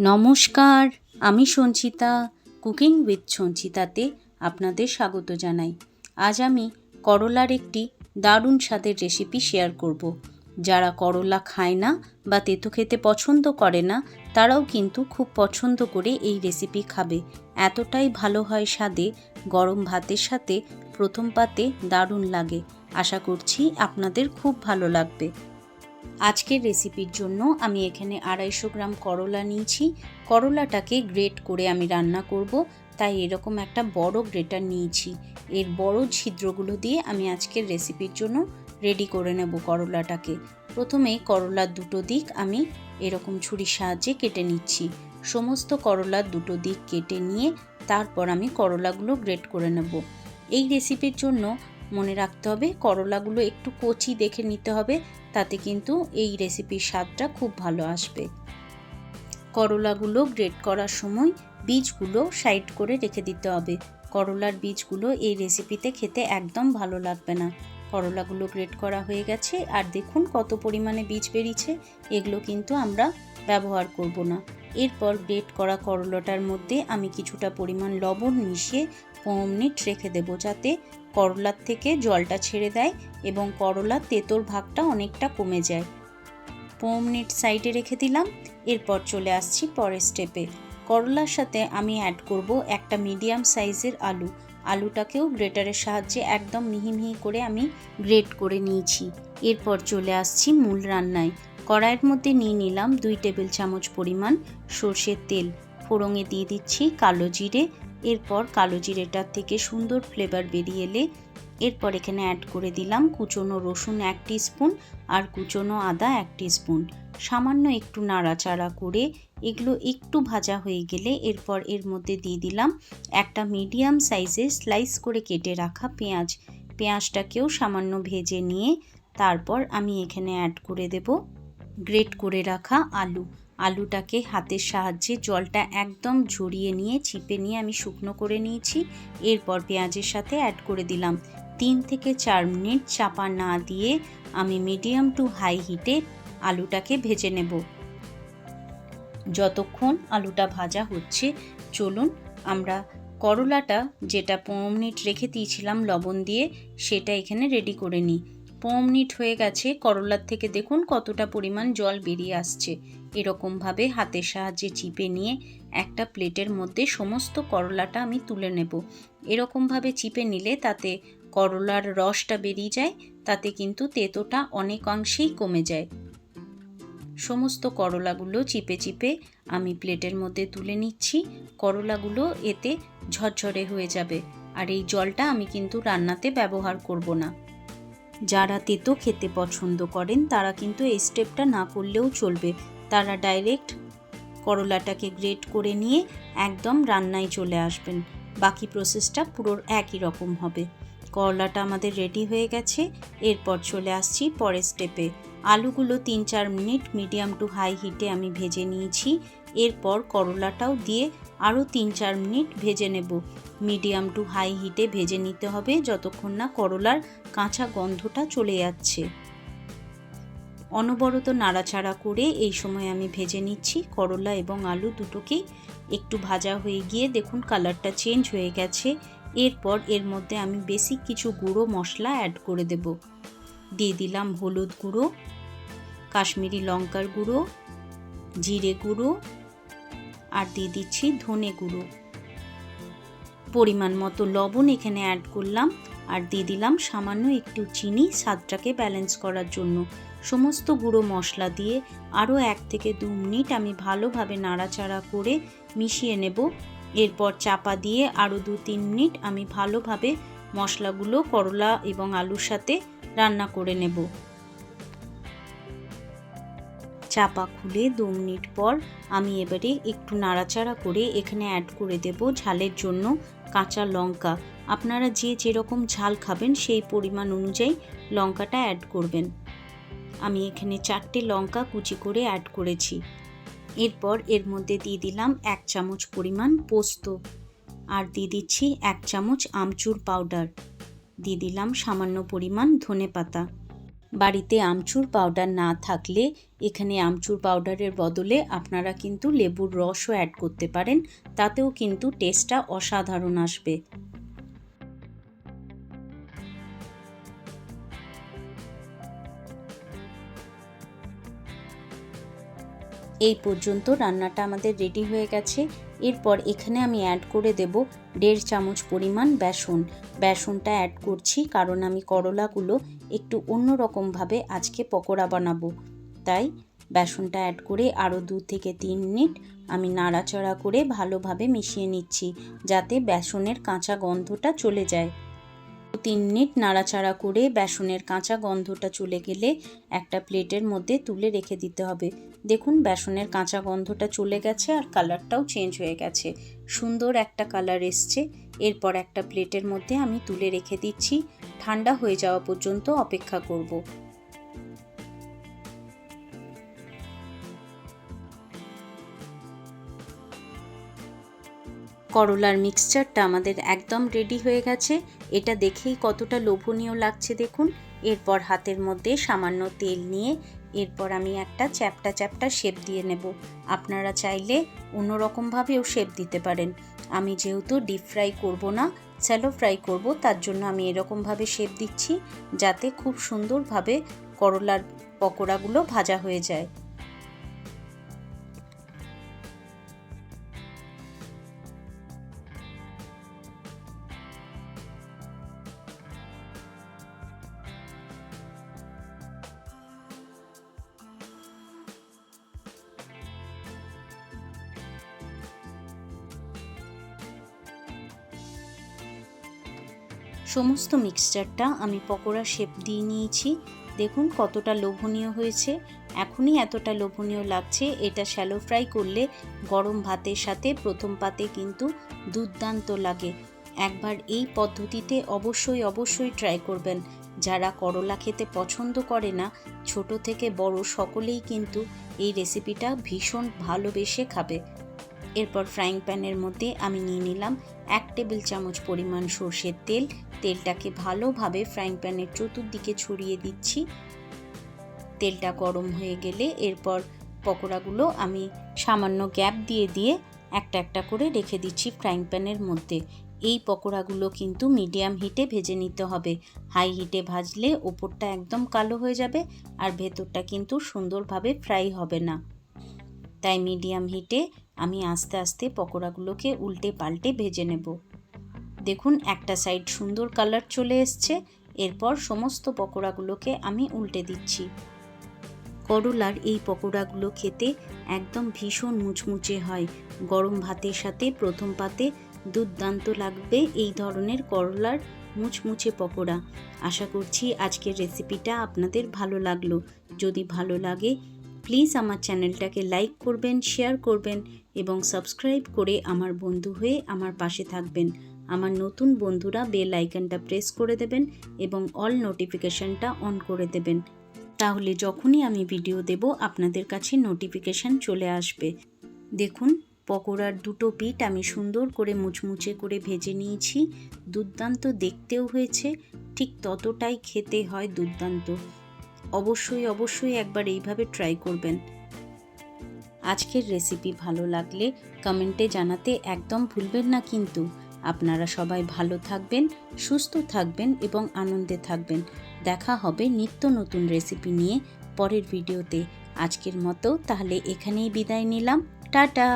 নমস্কার, আমি Sanchita, cooking with সঞ্চিতাতে আপনাদের স্বাগত জানাই। আজ আমি করলার একটি দারুণ স্বাদের রেসিপি শেয়ার করব। যারা করলা খায় না বা তেতো খেতে পছন্দ করে না, তারাও কিন্তু খুব পছন্দ করে এই রেসিপি খাবে। এতটাই ভালো হয় স্বাদে, গরম ভাতের সাথে প্রথম পাতে দারুণ লাগে। আশা করছি আপনাদের খুব ভালো লাগবে। আজকের রেসিপির জন্য আমি এখানে আড়াইশো গ্রাম করলা নিয়েছি। করলাটাকে গ্রেট করে আমি রান্না করব, তাই এরকম একটা বড় গ্রেটার নিয়েছি। এর বড় ছিদ্রগুলো দিয়ে আমি আজকের রেসিপির জন্য রেডি করে নেব করলাটাকে। প্রথমে করলার দুটো দিক আমি এরকম ছুরির সাহায্যে কেটে নিচ্ছি। সমস্ত করলার দুটো দিক কেটে নিয়ে তারপর আমি করলাগুলো গ্রেট করে নেব। এই রেসিপির জন্য মনে রাখতে হবে। করলাগুলো একটু কচি দেখে নিতে হবে, তাতে কিন্তু এই রেসিপির স্বাদটা খুব ভালো আসবে। করলাগুলো গ্রেট করার সময় বীজগুলো সাইড করে রেখে দিতে হবে। করলার বীজগুলো এই রেসিপিতে খেতে একদম ভালো লাগবে না। করলাগুলো গ্রেট করা হয়ে গেছে, আর দেখুন কত পরিমাণে বীজ বেরিয়েছে। এগুলো কিন্তু আমরা ব্যবহার করব না। এরপর গ্রেট করা করলাটার মধ্যে আমি কিছুটা পরিমাণ লবণ মিশিয়ে পনেরো মিনিট রেখে দেবো, যাতে করলার থেকে জলটা ছেড়ে দেয় এবং করলার তেতোর ভাগটা অনেকটা কমে যায়। পনেরো মিনিট সাইডে রেখে দিলাম, এরপর চলে আসছি পরের স্টেপে করলার সাথে আমি অ্যাড করব একটা মিডিয়াম সাইজের আলু। আলুটাকেও গ্রেটারের সাহায্যে একদম মিহি মিহি করে আমি গ্রেট করে নিয়েছি। এরপর চলে আসছি মূল রান্নায়। কড়াইয়ের মধ্যে নিয়ে নিলাম দুই টেবিল চামচ পরিমাণ সর্ষের তেল। ফোড়ঙে দিয়ে দিচ্ছি কালো জিরে এরপর কালো জিরেটার থেকে সুন্দর ফ্লেভার বেরিয়ে এলে এরপর এখানে অ্যাড করে দিলাম কুচনো রসুন এক স্পুন আর কুচনো আদা এক স্পুন সামান্য একটু নাড়াচাড়া করে এগুলো একটু ভাজা হয়ে গেলে এরপর এর মধ্যে দিয়ে দিলাম একটা মিডিয়াম সাইজের স্লাইস করে কেটে রাখা পেঁয়াজ। পেঁয়াজটাকেও সামান্য ভেজে নিয়ে তারপর আমি এখানে অ্যাড করে দেব। গ্রেট করে রাখা আলু। আলুটাকে হাতের সাহায্যে জলটা একদম ঝরিয়ে নিয়ে, চিপে নিয়ে আমি শুকনো করে নিয়েছি। এরপর পেঁয়াজের সাথে অ্যাড করে দিলাম। তিন থেকে চার মিনিট চাপা না দিয়ে আমি মিডিয়াম টু হাই হিটে আলুটাকে ভেজে নেব। যতক্ষণ আলুটা ভাজা হচ্ছে, চলুন আমরা করলাটা যেটা পনেরো মিনিট রেখে দিয়েছিলাম লবণ দিয়ে, সেটা এখানে রেডি করে নিই। পনেরো মিনিট হয়ে গেছে। করলার থেকে দেখুন কতটা পরিমাণ জল বেরিয়ে আসছে। এরকমভাবে হাতের সাহায্যে চিপে নিয়ে একটা প্লেটের মধ্যে সমস্ত করলাটা আমি তুলে নেব। এরকমভাবে চিপে নিলে তাতে করলার রসটা বেরিয়ে যায়, তাতে কিন্তু তেতোটা অনেকাংশেই কমে যায়। সমস্ত করলাগুলো চিপে চিপে আমি প্লেটের মধ্যে তুলে নিচ্ছি। করলাগুলো এতে ঝরঝরে হয়ে যাবে। আর এই জলটা আমি কিন্তু রান্নাতে ব্যবহার করব না। যারা তেতো খেতে পছন্দ করেন, তারা কিন্তু এই স্টেপটা না করলেও চলবে। তারা ডাইরেক্ট করলাটাকে গ্রেট করে নিয়ে একদম রান্নায় চলে আসবেন। বাকি প্রসেসটা পুরো একই রকম হবে। করলাটা আমাদের রেডি হয়ে গেছে। এরপর চলে আসছি পরের স্টেপে আলুগুলো তিন চার মিনিট মিডিয়াম টু হাই হিটে আমি ভেজে নিয়েছি। এরপর করলাটাও দিয়ে আরও তিন চার মিনিট ভেজে নেব। মিডিয়াম টু হাই হিটে ভেজে নিতে হবে যতক্ষণ না করলার কাঁচা গন্ধটা চলে যাচ্ছে। অনবরত নাড়াচাড়া করে এই সময় আমি ভেজে নিচ্ছি করলা এবং আলু দুটোকেই একটু ভাজা হয়ে গিয়ে দেখুন কালারটা চেঞ্জ হয়ে গেছে। এরপর এর মধ্যে আমি বেসিক কিছু গুঁড়ো মশলা অ্যাড করে দেব। দিয়ে দিলাম হলুদ গুঁড়ো, কাশ্মীরি লঙ্কার গুঁড়ো, জিরে গুঁড়ো আর দিয়ে দিচ্ছি ধনে গুঁড়ো। পরিমাণ মতো লবণ এখানে অ্যাড করলাম আর দিয়ে দিলাম সামান্য একটু চিনি, স্বাদটাকে ব্যালেন্স করার জন্য। সমস্ত গুঁড়ো মশলা দিয়ে আরও এক থেকে দু মিনিট আমি ভালোভাবে নাড়াচাড়া করে মিশিয়ে নেব। এরপর চাপা দিয়ে আরও দু তিন মিনিট আমি ভালোভাবে মশলাগুলো করলা এবং আলুর সাথে রান্না করে নেব। চাপা খুলে দু মিনিট পর আমি এবারে একটু নাড়াচাড়া করে এখানে অ্যাড করে দেব ঝালের জন্য। কাঁচা লঙ্কা। আপনারা যে যেরকম ঝাল খাবেন সেই পরিমাণ অনুযায়ী লঙ্কাটা অ্যাড করবেন। আমি এখানে চারটে লঙ্কা কুচি করে অ্যাড করেছি। এরপর এর মধ্যে দিয়ে দিলাম এক চামচ পরিমাণ পোস্ত। আর দিয়ে দিচ্ছি এক চামচ আমচুর পাউডার। দিয়ে দিলাম সামান্য পরিমাণ ধনে পাতা বাড়িতে আমচুর পাউডার না থাকলে এখানে আমচুর পাউডারের বদলে আপনারা কিন্তু লেবুর রসও অ্যাড করতে পারেন, তাতেও কিন্তু টেস্টটা অসাধারণ আসবে। এই পর্যন্ত রান্নাটা আমাদের রেডি হয়ে গেছে। এরপর এখানে আমি অ্যাড করে দেব দেড় চামচ পরিমাণ বেসন। বেসনটা অ্যাড করছি কারণ আমি করলাগুলো একটু অন্যরকমভাবে আজকে পকোড়া বানাবো। তাই বেসনটা অ্যাড করে আরও দু থেকে তিন মিনিট আমি নাড়াচাড়া করে ভালোভাবে মিশিয়ে নিচ্ছি যাতে বেসনের কাঁচা গন্ধটা চলে যায়। তিন মিনিট নাড়াচাড়া করে বেসনের কাঁচা গন্ধটা চলে গেলে একটা প্লেটের মধ্যে তুলে রেখে দিতে হবে। দেখুন, বেসনের কাঁচা গন্ধটা চলে গেছে আর কালারটাও চেঞ্জ হয়ে গেছে। সুন্দর একটা কালার এসছে। এরপর একটা প্লেটের মধ্যে আমি তুলে রেখে দিচ্ছি। ঠান্ডা হয়ে যাওয়া পর্যন্ত অপেক্ষা করব। করলার মিক্সচারটা আমাদের একদম রেডি হয়ে গেছে। এটা দেখেই কতটা লোভনীয় লাগছে দেখুন। এরপর হাতের মধ্যে সামান্য তেল নিয়ে এরপর আমি একটা চ্যাপটা চ্যাপটা শেপ দিয়ে নেব। আপনারা চাইলে অন্যরকমভাবেও শেপ দিতে পারেন। আমি যেহেতু ডিপ ফ্রাই করব না স্যালো ফ্রাই করব, তার জন্য আমি এরকমভাবে শেপ দিচ্ছি যাতে খুব সুন্দরভাবে করলার পকোড়াগুলো ভাজা হয়ে যায়। সমস্ত মিক্সচারটা আমি পকোড়া শেপ দিয়ে নিয়েছি। দেখুন কতটা লোভনীয় হয়েছে। এখনই এতটা লোভনীয় লাগছে। এটা শ্যালো ফ্রাই করলে গরম ভাতের সাথে প্রথম পাতে কিন্তু দুর্দান্ত লাগে। একবার এই পদ্ধতিতে অবশ্যই অবশ্যই ট্রাই করবেন। যারা করলা খেতে পছন্দ করে না, ছোট থেকে বড় সকলেই কিন্তু এই রেসিপিটা ভীষণ ভালোবেসে খাবে। এরপর ফ্রাইং প্যানের মধ্যে আমি নিয়ে নিলাম এক টেবিল চামচ পরিমাণ সর্ষের তেল তেলটাকে ভালোভাবে ফ্রাইং প্যানের চতুর্দিকে ছড়িয়ে দিচ্ছি। তেলটা গরম হয়ে গেলে এরপর পকোড়াগুলো আমি সামান্য গ্যাপ দিয়ে দিয়ে একটা একটা করে রেখে দিচ্ছি ফ্রাইং প্যানের মধ্যে। এই পকোড়াগুলো কিন্তু মিডিয়াম হিটে ভেজে নিতে হবে। হাই হিটে ভাজলে ওপরটা একদম কালো হয়ে যাবে আর ভেতরটা কিন্তু সুন্দরভাবে ফ্রাই হবে না। তাই মিডিয়াম হিটে আমি আস্তে আস্তে পকোড়াগুলোকে উল্টে পাল্টে ভেজে নেব। দেখুন, একটা সাইড সুন্দর কালার চলে এসছে। এরপর সমস্ত পকোড়াগুলোকে আমি উল্টে দিচ্ছি। করলার এই পকোড়াগুলো খেতে একদম ভীষণ মুচমুচে হয়। গরম ভাতের সাথে প্রথম পাতে দুর্দান্ত লাগবে এই ধরনের করলার মুচমুচে পকোড়া। আশা করছি আজকের রেসিপিটা আপনাদের ভালো লাগল। যদি ভালো লাগে প্লিজ আমার চ্যানেলটাকে লাইক করবেন শেয়ার করবেন এবং সাবস্ক্রাইব করে আমার বন্ধু হয়ে আমার পাশে থাকবেন। আমার নতুন বন্ধুরা বেল আইকনটা প্রেস করে দেবেন এবং অল নোটিফিকেশনটা অন করে দেবেন। তাহলে যখনই আমি ভিডিও দেব, আপনাদের কাছে নোটিফিকেশান চলে আসবে। দেখুন, পকোড়ার দুটো পিঠ আমি সুন্দর করে মুচমুচে করে ভেজে নিয়েছি। দুর্দান্ত দেখতেও হয়েছে, ঠিক ততটাই খেতে হয় দুর্দান্ত। অবশ্যই অবশ্যই একবার এইভাবে ট্রাই করবেন। আজকের রেসিপি ভালো লাগলে কমেন্টে জানাতে একদম ভুলবেন না কিন্তু। আপনারা সবাই ভালো থাকবেন, সুস্থ থাকবেন এবং আনন্দে থাকবেন। দেখা হবে নিত্য নতুন রেসিপি নিয়ে পরের ভিডিওতে। আজকের মতো তাহলে এখানেই বিদায় নিলাম। টাটা!